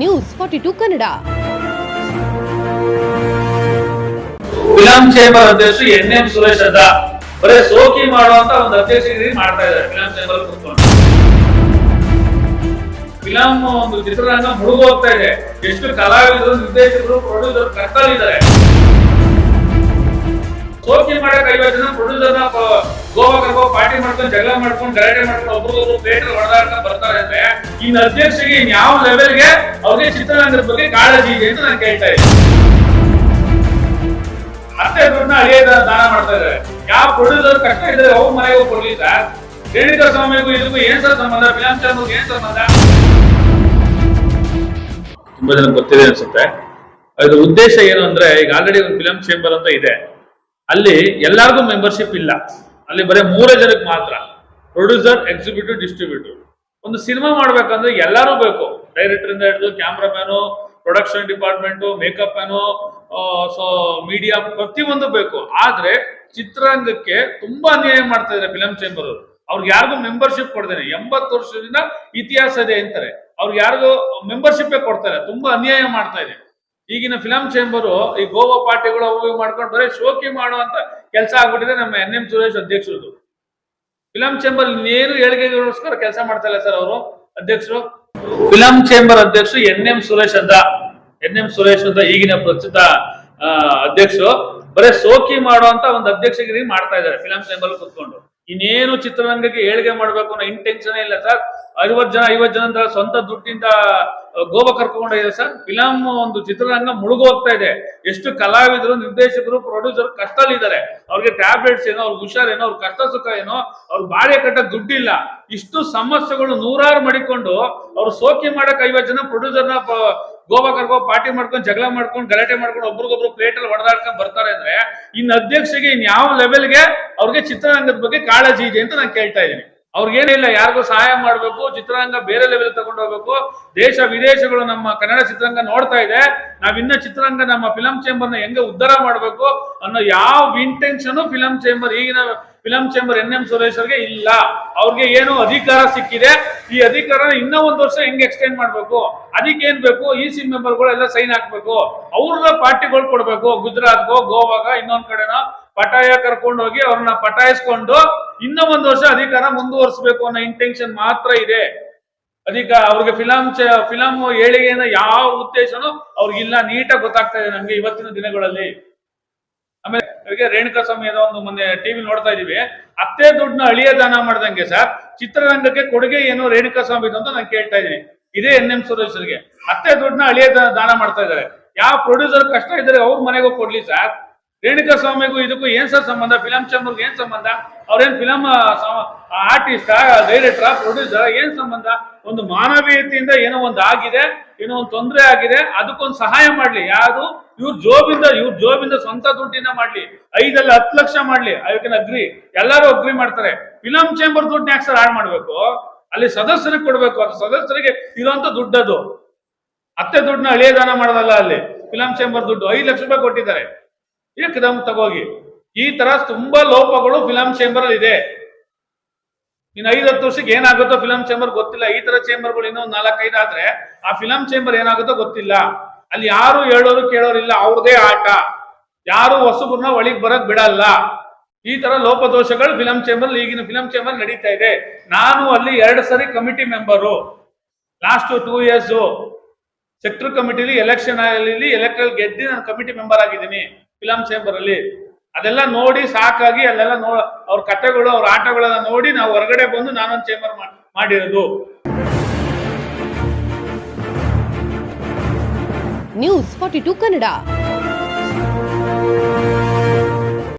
News forty two Kannada film chamber ಅಧ್ಯಕ್ಷ N M Suresh ಅಂತ. ಬರೇ ಸೋಕಿ ಮಾಡುವಂತ ಒಂದು ಅಧ್ಯಕ್ಷಗಿರಿ ಮಾಡ್ತಾ ಇದ್ದಾರೆ ಫಿಲಂ ಚೇಂಬರ್ ಕುತ್ಕೊಂಡು ಫಿಲಂ ಒಂದು ಚಿತ್ರರಂಗ ಮುಳುಗು ಹೋಗ್ತಾ ಇದೆ. ಎಷ್ಟು ಕಲಾವಿದರು, ನಿರ್ದೇಶಕರು ಪ್ರೊಡ್ಯೂಸರ್ ಕರ್ತಲಿದ್ದಾರೆ ಸೋಕಿ ಮಾಡಕ್ ಐವತ್ತು ಜನ ಪ್ರೊಡ್ಯೂಸರ್ನ ಕರ್ಕೊಂಡು ಪಾರ್ಟಿ ಮಾಡ್ಕೊಂಡು ಜಗಳ ಮಾಡ್ಕೊಂಡು ಗಲಾಟೆ ಮಾಡ್ಕೊಂಡು ಒಬ್ರಿಗೊಬ್ರು ಥಿಯೇಟರ್ ಹೊಡೆದಾಡ್ಕೊಂಡು ಬರ್ತಾರೆ ಅಂದ್ರೆ ಈ ಅಧ್ಯಕ್ಷರಿಗೆ ಯಾವ ಲೆವೆಲ್ಗೆ ಅವ್ರಿಗೆ ಚಿತ್ರರಂಗದ ಬಗ್ಗೆ ಕಾಳಜಿ ಇದೆ ಅಂತ ನಾನು ಕೇಳ್ತಾ ಇದ್ದೀನಿ. ಮತ್ತೆ ದುಡ್ಡನ್ನ ಅಳಿಯ ದಾನ ಮಾಡ್ತಾ ಇದ್ದಾರೆ. ಯಾವ ಪ್ರೊಡ್ಯೂಸರ್ ಕಷ್ಟ ಇದ್ರೆ ಅವ್ರ ಮನೆಗೂ ಕೊಡ್ಲಿ ಸರ್ ರೇಣುಕಾ ಸ್ವಾಮಿಗೂ ಇದಕ್ಕೂ ಏನ್ ಸರ್ ಸಂಬಂಧ? ಫಿಲಂ ಚಾನಲ್ಗೂ ಏನ್ ಸಂಬಂಧ? ತುಂಬಾ ಜನ ಗೊತ್ತಿದೆ ಅನ್ಸುತ್ತೆ. ಅದ್ರ ಉದ್ದೇಶ ಏನು ಅಂದ್ರೆ ಈಗ ಆಲ್ರೆಡಿ ಒಂದು ಫಿಲಂ ಚೇಂಬರ್ ಅಂತ ಇದೆ. ಅಲ್ಲಿ ಎಲ್ಲಾರ್ಗೂ ಮೆಂಬರ್ಶಿಪ್ ಇಲ್ಲ. ಅಲ್ಲಿ ಬರೀ ಮೂರೇ ಜನಕ್ಕೆ ಮಾತ್ರ ಪ್ರೊಡ್ಯೂಸರ್ ಎಕ್ಸಿಕ್ಯೂಟಿವ್ ಡಿಸ್ಟ್ರಿಬ್ಯೂಟರ್ ಒಂದು ಸಿನಿಮಾ ಮಾಡ್ಬೇಕಂದ್ರೆ ಎಲ್ಲರೂ ಬೇಕು. ಡೈರೆಕ್ಟರ್ ಇಂದ ಹಿಡಿದು cameraman production department makeup man so media ಪ್ರತಿಯೊಂದು ಬೇಕು. ಆದ್ರೆ ಚಿತ್ರರಂಗಕ್ಕೆ ತುಂಬಾ ಅನ್ಯಾಯ ಮಾಡ್ತಾ ಇದ್ದಾರೆ ಫಿಲಂ ಚೇಂಬರ್ ಅವ್ರಿಗೆ ಯಾರಿಗೂ ಮೆಂಬರ್ಶಿಪ್ ಕೊಡ್ದೇನೆ. ಎಂಬತ್ತು ವರ್ಷದಿಂದ ಇತಿಹಾಸ ಇದೆ ಅಂತಾರೆ. ಅವ್ರಿಗೆ ಯಾರಿಗೂ ಮೆಂಬರ್ಶಿಪ್ ಕೊಡ್ತಾರೆ ತುಂಬಾ ಅನ್ಯಾಯ ಮಾಡ್ತಾ ಇದೆ. ಈಗಿನ ಫಿಲಂ ಚೇಂಬರು ಈ ಗೋವಾ ಪಾರ್ಟಿಗಳು ಅವು ಮಾಡ್ಕೊಂಡು ಬರೀ ಶೋಕಿ ಮಾಡುವಂತ ಕೆಲಸ ಆಗ್ಬಿಟ್ಟಿದೆ ನಮ್ಮ ಎನ್ ಎಂ ಸುರೇಶ್ ಅಧ್ಯಕ್ಷರದು. ಫಿಲಂ ಚೇಂಬರ್ ಇನ್ನೇನು ಏಳಿಗೆಗೋಸ್ಕರ ಕೆಲಸ ಮಾಡ್ತಾ ಇಲ್ಲ ಸರ್ ಅವರು, ಅಧ್ಯಕ್ಷರು. ಫಿಲಂ ಚೇಂಬರ್ ಅಧ್ಯಕ್ಷರು ಎನ್ ಎಂ ಸುರೇಶ್ ಅಂತ, ಎನ್ ಎಂ ಸುರೇಶ್ ಅಂತ ಈಗಿನ ಪ್ರಸ್ತುತ ಅಧ್ಯಕ್ಷರು. ಬರೀ ಸೋಕಿ ಮಾಡುವಂತ ಒಂದು ಅಧ್ಯಕ್ಷಗಿರಿ ಮಾಡ್ತಾ ಇದ್ದಾರೆ ಫಿಲಂ ಚೇಂಬರ್ ಕುತ್ಕೊಂಡು. ಇನ್ನೇನು ಚಿತ್ರರಂಗಕ್ಕೆ ಏಳಿಗೆ ಮಾಡ್ಬೇಕು ಅನ್ನೋ ಇಂಟೆನ್ಷನ್ ಇಲ್ಲ ಸರ್ ಐವತ್ತು ಜನ ಐವತ್ತು ಜನ ಸ್ವಂತ ದುಡ್ಡಿಂದ ಗೋವಾ ಕರ್ಕೊಂಡೋಗಿದೆ ಸರ್ ಫಿಲಂ ಒಂದು ಚಿತ್ರರಂಗ ಮುಳುಗೋಗ್ತಾ ಇದೆ. ಎಷ್ಟು ಕಲಾವಿದರು, ನಿರ್ದೇಶಕರು ಪ್ರೊಡ್ಯೂಸರ್ ಕಷ್ಟದಲ್ಲಿದ್ದಾರೆ. ಅವ್ರಿಗೆ ಟ್ಯಾಬ್ಲೆಟ್ಸ್ ಏನೋ, ಅವ್ರಿಗೆ ಹುಷಾರೇನೋ ಅವ್ರ ಕಷ್ಟ ಸುಖ ಏನೋ, ಅವ್ರ ಬಾಳೆ ಕಟ್ಟ ದುಡ್ಡಿಲ್ಲ. ಇಷ್ಟು ಸಮಸ್ಯೆಗಳು ನೂರಾರು ಮಡಿಕೊಂಡು ಅವ್ರು ಸೋಕಿ ಮಾಡಕ್ ಐವತ್ತು ಜನ ಪ್ರೊಡ್ಯೂಸರ್ನ ಗೋವಾ ಕರ್ಕೋ, ಪಾರ್ಟಿ ಮಾಡ್ಕೊಂಡು, ಜಗಳ ಮಾಡ್ಕೊಂಡು, ಗಲಾಟೆ ಮಾಡ್ಕೊಂಡು ಒಬ್ರಿಗೊಬ್ರು ಪ್ಲೇಟ್ ಅಲ್ಲಿ ಹೊಡೆದಾಡ್ಕೊಂಡು ಬರ್ತಾರೆ ಅಂದ್ರೆ ಇನ್ ಅಧ್ಯಕ್ಷಗೆ ಇನ್ ಯಾವ ಲೆವೆಲ್ಗೆ ಅವ್ರಿಗೆ ಚಿತ್ರರಂಗದ ಬಗ್ಗೆ ಕಾಳಜಿ ಇದೆ ಅಂತ ನಾನು ಕೇಳ್ತಾ ಇದ್ದೀನಿ. ಅವ್ರಿಗೇನಿಲ್ಲ ಯಾರಿಗೂ ಸಹಾಯ ಮಾಡಬೇಕು, ಚಿತ್ರರಂಗ ಬೇರೆ ಲೆವೆಲ್ ತಗೊಂಡು ಹೋಗ್ಬೇಕು. ದೇಶ ವಿದೇಶಗಳು ನಮ್ಮ ಕನ್ನಡ ಚಿತ್ರರಂಗ ನೋಡ್ತಾ ಇದೆ. ನಾವಿನ್ನ ಚಿತ್ರರಂಗ ನಮ್ಮ ಫಿಲಂ ಚೇಂಬರ್ನ ಹೆಂಗೆ ಉದ್ಧಾರ ಮಾಡಬೇಕು ಅನ್ನೋ ಯಾವ ಇಂಟೆನ್ಷನ್ ಫಿಲಂ ಚೇಂಬರ್ ಈಗಿನ ಫಿಲಂ ಚೇಂಬರ್ ಎನ್ ಎಂ ಸುರೇಶ್ವರ್ಗೆ ಇಲ್ಲ. ಅವ್ರಿಗೆ ಏನು ಅಧಿಕಾರ ಸಿಕ್ಕಿದೆ. ಈ ಅಧಿಕಾರ ಇನ್ನೂ ಒಂದು ವರ್ಷ ಹೆಂಗ್ ಎಕ್ಸ್ಟೆಂಡ್ ಮಾಡ್ಬೇಕು? ಅದಕ್ಕೆ ಏನ್ ಬೇಕು? ಇ ಸಿ ಮೆಂಬರ್ಗಳು ಎಲ್ಲ ಸೈನ್ ಹಾಕ್ಬೇಕು. ಅವ್ರನ್ನ ಪಾರ್ಟಿಗಳು ಕೊಡ್ಬೇಕು. ಗುಜರಾತ್ಗೋ, ಗೋವಾಗ, ಇನ್ನೊಂದ್ ಕಡೆನೋ ಪಟಾಯ ಕರ್ಕೊಂಡು ಹೋಗಿ ಅವ್ರನ್ನ ಪಟಾಯಿಸ್ಕೊಂಡು ಇನ್ನೂ ಒಂದು ವರ್ಷ ಅಧಿಕಾರ ಮುಂದುವರಿಸಬೇಕು ಅನ್ನೋ ಇಂಟೆನ್ಷನ್ ಮಾತ್ರ ಇದೆ. ಅದಕ್ಕೆ ಅವ್ರಿಗೆ ಫಿಲಂ ಫಿಲಂ ಏಳಿಗೆನ ಯಾವ ಉದ್ದೇಶನೂ ಅವ್ರಿಗಿಲ್ಲ. ನೀಟಾಗಿ ಗೊತ್ತಾಗ್ತಾ ಇದೆ ನಮ್ಗೆ ಇವತ್ತಿನ ದಿನಗಳಲ್ಲಿ. ಆಮೇಲೆ ರೇಣುಕಾ ಸ್ವಾಮಿ ಏನೋ ಒಂದು ಮೊನ್ನೆ ಟಿವಿ ನೋಡ್ತಾ ಇದೀವಿ. ಅತ್ತೆ ದುಡ್ಡನ್ನ ಅಳಿಯ ದಾನ ಮಾಡ್ದಂಗೆ ಸರ್, ಚಿತ್ರರಂಗಕ್ಕೆ ಕೊಡುಗೆ ಏನು ರೇಣುಕಾ ಸ್ವಾಮಿ ಅಂತ ನಾನು ಕೇಳ್ತಾ ಇದೀನಿ ಇದೇ ಎನ್ ಎಂ ಸುರೇಶ್ ಅತ್ತೆ ದುಡ್ಡನ್ನ ಅಳಿಯ ದಾನ ಮಾಡ್ತಾ ಇದ್ದಾರೆ. ಯಾವ ಪ್ರೊಡ್ಯೂಸರ್ ಕಷ್ಟ ಇದ್ದಾರೆ ಅವ್ರ ಮನೆಗೂ ಕೊಡ್ಲಿ ಸರ್. ರೇಣುಕಾ ಸ್ವಾಮಿಗೂ ಇದಕ್ಕೂ ಏನ್ ಸರ್ ಸಂಬಂಧ? ಫಿಲಂ ಚೇಂಬರ್ಗೆ ಏನ್ ಸಂಬಂಧ? ಅವ್ರೇನ್ ಫಿಲಂ ಆರ್ಟಿಸ್ಟ್ ಡೈರೆಕ್ಟರ್ ಪ್ರೊಡ್ಯೂಸರ್ ಏನ್ ಸಂಬಂಧ? ಒಂದು ಮಾನವೀಯತೆಯಿಂದ ಏನೋ ಒಂದು ಆಗಿದೆ, ಏನೋ ಒಂದು ತೊಂದರೆ ಆಗಿದೆ, ಅದಕ್ಕೊಂದು ಸಹಾಯ ಮಾಡ್ಲಿ. ಯಾರು? ಇವ್ರ ಜೋಬಿಂದ ಇವ್ರ ಜೋಬಿಂದ ಸ್ವಂತ ದುಡ್ಡಿಂದ ಮಾಡ್ಲಿ. ಐದಲ್ಲ ಹತ್ತು ಲಕ್ಷ ಮಾಡ್ಲಿ. I agree. ಎಲ್ಲರೂ ಅಗ್ರಿ ಮಾಡ್ತಾರೆ. ಫಿಲಂ ಚೇಂಬರ್ ದುಡ್ಡು ಯಾಕೆ ಸರ್ ಹಾಳು ಮಾಡ್ಬೇಕು? ಅಲ್ಲಿ ಸದಸ್ಯರಿಗೆ ಕೊಡ್ಬೇಕು. ಅದು ಸದಸ್ಯರಿಗೆ ಇರುವಂತ ದುಡ್ಡದು ಅತ್ತೆ ದುಡ್ಡನ್ನ ಅಳಿಯ ದಾನ ಮಾಡೋದಲ್ಲ ಅಲ್ಲಿ. ಫಿಲಂ ಚೇಂಬರ್ ದುಡ್ಡು ಐದು ಲಕ್ಷ ರೂಪಾಯಿ ಕೊಟ್ಟಿದ್ದಾರೆ. ಏಕದಮ್ ತಗೋಗಿ ಈ ತರ ತುಂಬಾ ಲೋಪಗಳು ಫಿಲಂ ಚೇಂಬರ್ ಅಲ್ಲಿ ಇದೆ. ಇನ್ನು ಐದು ಹತ್ತು ವರ್ಷಕ್ಕೆ ಏನಾಗುತ್ತೋ ಫಿಲಂ ಚೇಂಬರ್ ಗೊತ್ತಿಲ್ಲ. ಈ ತರ ಚೇಂಬರ್ಗಳು ಇನ್ನೊಂದು ನಾಲ್ಕೈದು ಆದ್ರೆ ಆ ಫಿಲಂ ಚೇಂಬರ್ ಏನಾಗುತ್ತೋ ಗೊತ್ತಿಲ್ಲ. ಅಲ್ಲಿ ಯಾರು ಹೇಳೋರು ಕೇಳೋರಿಲ್ಲ ಅವ್ರದೇ ಆಟ. ಯಾರು ಹೊಸಬ್ರನ್ನ ಒಳಗೆ ಬರಕ್ ಬಿಡಲ್ಲ. ಈ ತರ ಲೋಪದೋಷಗಳು ಫಿಲಂ ಚೇಂಬರ್ ಈಗಿನ ಫಿಲಂ ಚೇಂಬರ್ ನಡೀತಾ ಇದೆ. ನಾನು ಅಲ್ಲಿ ಎರಡು ಸರಿ committee member last two years sector ಕಮಿಟಿಲಿ election electoral ಗೆದ್ದಿ ನಾನು ಕಮಿಟಿ ಮೆಂಬರ್ ಆಗಿದ್ದೀನಿ. ಫಿಲಂ ಚೇಂಬರ್ ಅಲ್ಲಿ ಅದೆಲ್ಲ ನೋಡಿ ಸಾಕಾಗಿ ಅಲ್ಲೆಲ್ಲ ನೋ ಅವ್ರ ಕಥೆಗಳು, ಅವ್ರ ಆಟಗಳನ್ನ ನೋಡಿ ನಾವು ಹೊರಗಡೆ ಬಂದು ನಾನೊಂದು ಚೇಂಬರ್ ಮಾಡಿರೋದು. News forty two Kannada